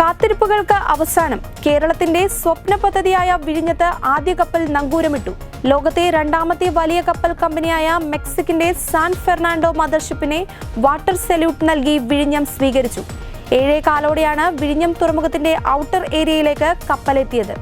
കാത്തിരിപ്പുകൾക്ക് അവസാനം കേരളത്തിന്റെ സ്വപ്ന പദ്ധതിയായ വിഴിഞ്ഞത്ത് ആദ്യ കപ്പൽ നങ്കൂരമിട്ടു. ലോകത്തെ രണ്ടാമത്തെ വലിയ കപ്പൽ കമ്പനിയായ മെക്സിക്കിന്റെ സാൻ ഫെർണാണ്ടോ മദർഷിപ്പിനെ വാട്ടർ സല്യൂട്ട് നൽകി വിഴിഞ്ഞം സ്വീകരിച്ചു. ഏഴേ കാലോടെയാണ് വിഴിഞ്ഞം തുറമുഖത്തിന്റെ ഔട്ടർ ഏരിയയിലേക്ക് കപ്പലെത്തിയത്.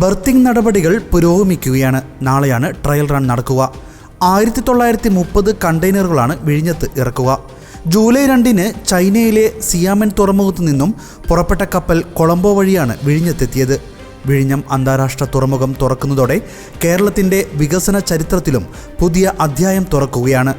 ബർത്തിങ് നടപടികൾ പുരോഗമിക്കുകയാണ്. നാളെയാണ് ട്രയൽ റൺ നടക്കുക. ആയിരത്തി തൊള്ളായിരത്തി മുപ്പത് കണ്ടെയ്നറുകളാണ് വിഴിഞ്ഞത്ത് ഇറക്കുക. ജൂലൈ രണ്ടിന് ചൈനയിലെ സിയാമൻ തുറമുഖത്തു നിന്നും പുറപ്പെട്ട കപ്പൽ കൊളംബോ വഴിയാണ് വിഴിഞ്ഞത്തെത്തിയത്. വിഴിഞ്ഞം അന്താരാഷ്ട്ര തുറമുഖം തുറക്കുന്നതോടെ കേരളത്തിന്റെ വികസന ചരിത്രത്തിലും പുതിയ അധ്യായം തുറക്കുകയാണ്.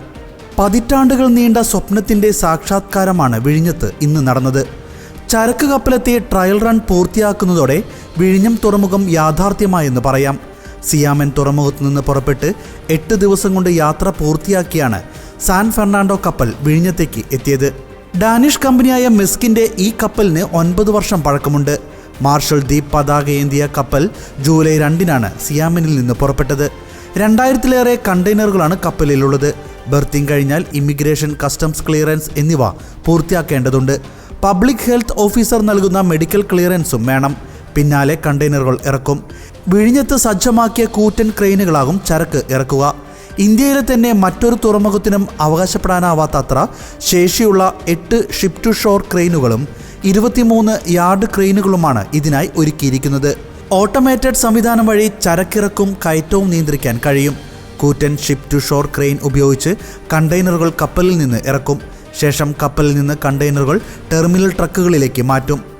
പതിറ്റാണ്ടുകൾ നീണ്ട സ്വപ്നത്തിന്റെ സാക്ഷാത്കാരമാണ് വിഴിഞ്ഞത്ത് ഇന്ന് നടന്നത്. ചരക്ക് കപ്പലെത്തി ട്രയൽ റൺ പൂർത്തിയാക്കുന്നതോടെ വിഴിഞ്ഞം തുറമുഖം യാഥാർത്ഥ്യമായെന്ന് പറയാം. സിയാമൻ തുറമുഖത്തു നിന്ന് പുറപ്പെട്ട് എട്ട് ദിവസം കൊണ്ട് യാത്ര പൂർത്തിയാക്കിയാണ് സാൻ ഫെർണാണ്ടോ കപ്പൽ വിഴിഞ്ഞത്തേക്ക് എത്തിയത്. ഡാനിഷ് കമ്പനിയായ മെസ്കിന്റെ ഈ കപ്പലിന് ഒൻപത് വർഷം പഴക്കമുണ്ട്. മാർഷൽ ദ്വീപ് പതാകയേന്തിയ കപ്പൽ ജൂലൈ രണ്ടിനാണ് സിയാമനിൽ നിന്ന് പുറപ്പെട്ടത്. രണ്ടായിരത്തിലേറെ കണ്ടെയ്നറുകളാണ് കപ്പലിലുള്ളത്. ബെർത്തിങ് കഴിഞ്ഞാൽ ഇമിഗ്രേഷൻ കസ്റ്റംസ് ക്ലിയറൻസ് എന്നിവ പൂർത്തിയാക്കേണ്ടതുണ്ട്. പബ്ലിക് ഹെൽത്ത് ഓഫീസർ നൽകുന്ന മെഡിക്കൽ ക്ലിയറൻസും വേണം. പിന്നാലെ കണ്ടെയ്നറുകൾ ഇറക്കും. വിഴിഞ്ഞത്ത് സജ്ജമാക്കിയ കൂറ്റൻ ക്രെയിനുകളാകും ചരക്ക് ഇറക്കുക. ഇന്ത്യയിലെ തന്നെ മറ്റൊരു തുറമുഖത്തിനും അവകാശപ്പെടാനാവാത്തത്ര ശേഷിയുള്ള എട്ട് ഷിപ്പ് ടു ഷോർ ക്രെയിനുകളും ഇരുപത്തിമൂന്ന് യാർഡ് ക്രെയിനുകളുമാണ് ഇതിനായി ഒരുക്കിയിരിക്കുന്നത്. ഓട്ടോമേറ്റഡ് സംവിധാനം വഴി ചരക്കിറക്കും കയറ്റവും നിയന്ത്രിക്കാൻ കഴിയും. കൂറ്റൻ ഷിപ്പ് ടു ഷോർ ക്രെയിൻ ഉപയോഗിച്ച് കണ്ടെയ്നറുകൾ കപ്പലിൽ നിന്ന് ഇറക്കും. ശേഷം കപ്പലിൽ നിന്ന് കണ്ടെയ്നറുകൾ ടെർമിനൽ ട്രക്കുകളിലേക്ക് മാറ്റും.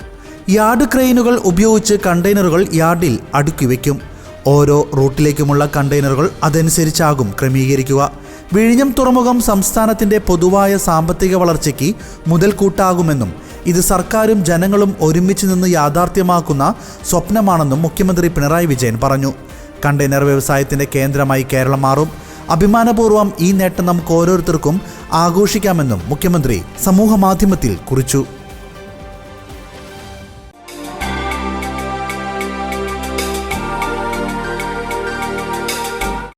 യാർഡ് ക്രെയിനുകൾ ഉപയോഗിച്ച് കണ്ടെയ്നറുകൾ യാർഡിൽ അടുക്കി വയ്ക്കും ഓരോ റൂട്ടിലേക്കുമുള്ള കണ്ടെയ്നറുകൾ അതനുസരിച്ചാകും ക്രമീകരിക്കുക. വിഴിഞ്ഞം തുറമുഖം സംസ്ഥാനത്തിന്റെ പൊതുവായ സാമ്പത്തിക വളർച്ചയ്ക്ക് മുതൽക്കൂട്ടാകുമെന്നും ഇത് സർക്കാരും ജനങ്ങളും ഒരുമിച്ച് നിന്ന് യാഥാർത്ഥ്യമാക്കുന്ന സ്വപ്നമാണെന്നും മുഖ്യമന്ത്രി പിണറായി വിജയൻ പറഞ്ഞു. കണ്ടെയ്നർ വ്യവസായത്തിന്റെ കേന്ദ്രമായി കേരളം മാറും. അഭിമാനപൂർവം ഈ നേട്ടം നമുക്ക് ഓരോരുത്തർക്കും ആഘോഷിക്കാമെന്നും മുഖ്യമന്ത്രി സമൂഹമാധ്യമത്തിൽ കുറിച്ചു.